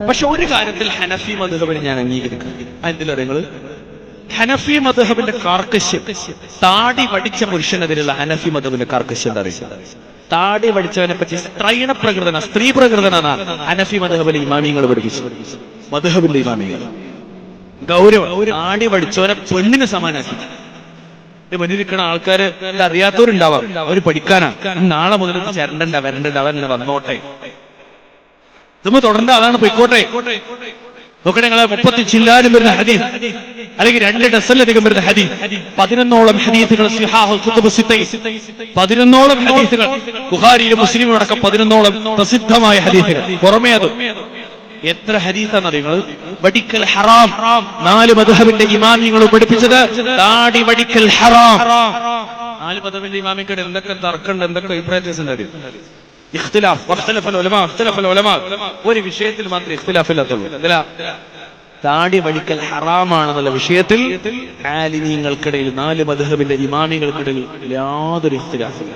പക്ഷെ ഒരു കാര്യത്തിൽ ഹനഫി മധുഹബിനെ ഞാൻ അംഗീകരിക്കും. അതിലറിയ നിങ്ങൾ ഹനഫി മധുഹബിന്റെ കാർക്കശ്യം താടി വടിച്ച പുരുഷനെതിരെയുള്ള ഹനഫി മധുബിന്റെ കാർക്കശ്യം അറിയില്ല താടി വടിച്ചവനെ പറ്റി സ്ത്രൈണ പ്രകൃതന സ്ത്രീ പ്രകൃതനാണ് ഹനഫി മധുഹബിലെ ഇമാമിയങ്ങൾ പഠിപ്പിച്ചു മധുഹബിന്റെ ഇമാമിയങ്ങൾ. ഗൗരവം താടി വടിച്ചവനെ പെണ്ണിന് സമാനാക്കി. മുന്നിരിക്കണ ആൾക്കാര് അറിയാത്തവരുണ്ടാവാം അവർ പഠിക്കാനാ. നാളെ മുതൽ ചേരണ്ടണ്ട വരണ്ടണ്ട അവൻ വന്നോട്ടെ. ഇതുമ്പോ തുടർന്ന് അതാണ് പോയിക്കോട്ടെ. നോക്കട്ടെ നിങ്ങളെ മുപ്പത്തി ചില്ലാനും വരുന്ന ഹദീസ് അല്ലെങ്കിൽ രണ്ട് ഡസനിലധികം വരുന്ന ഹദീസ്. പതിനൊന്നോളം ഹദീസുകൾ. പതിനൊന്നോളം ഹദീസുകൾ ബുഹാരിയിലും മുസ്ലിം അടക്കം പതിനൊന്നോളം പ്രസിദ്ധമായ ഹദീസുകൾ. പുറമേ അത്. എത്ര ഹരീസാണ് നിങ്ങൾ വടിക്കൽ ഹറാം. നാല് മധുഹബിന്റെ ഇമാമിങ്ങൾ പഠിപ്പിച്ചത്. താടി വടിക്കൽ ഹറാം. നാല് മധുഹബിന്റെ ഇമാമിക്കടെ എന്തൊക്കെ തർക്കമുണ്ട് എന്തൊക്കെ അഭിപ്രായത്തിൽ ഇഖ്തിലാഫ് വഖ്തലഫൽ ഉലമാ ഇഖ്തലഫ ഉലമാ. ഒരു വിഷയത്തിൽ മാത്രമേ ഇഖ്തിലാഫ് ഇല്ലാത്തുള്ളൂ ഇതിലാ താടി വഴിക്കൽ ഹറാമാണെന്നുള്ള വിഷയത്തിൽ ആലിമീങ്ങൾക്കിടയിൽ നാല് മധുഹബിന്റെ ഇമാമികൾക്കിടയിൽ യാതൊരു ഇഖ്തിലാഫില്ല